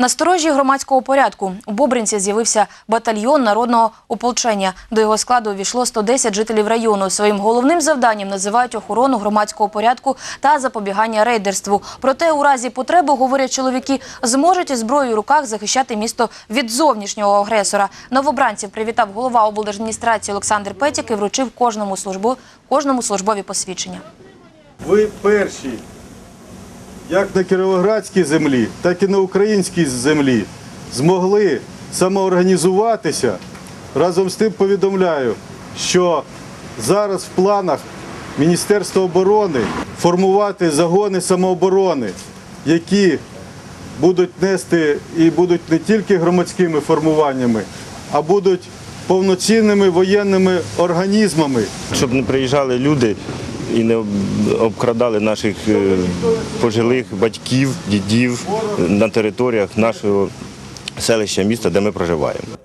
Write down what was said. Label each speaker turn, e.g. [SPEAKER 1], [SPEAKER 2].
[SPEAKER 1] На сторожі громадського порядку у Бобринці з'явився батальйон народного ополчення. До його складу увійшло 110 жителів району. Своїм головним завданням називають охорону громадського порядку та запобігання рейдерству. Проте, у разі потреби, говорять чоловіки, зможуть із зброєю в руках захищати місто від зовнішнього агресора. Новобранців привітав голова облдержадміністрації Олександр Петік і вручив кожному службу кожному службові посвідчення.
[SPEAKER 2] Ви перші, як на Кіровоградській землі, так і на українській землі, змогли самоорганізуватися. Разом з тим повідомляю, що зараз в планах Міністерства оборони формувати загони самооборони, які будуть нести і будуть не тільки громадськими формуваннями, а будуть повноцінними воєнними організмами.
[SPEAKER 3] щоб не приїжджали люди і не обкрадали наших е, пожилих батьків, дідів на територіях нашого селища міста, де ми проживаємо.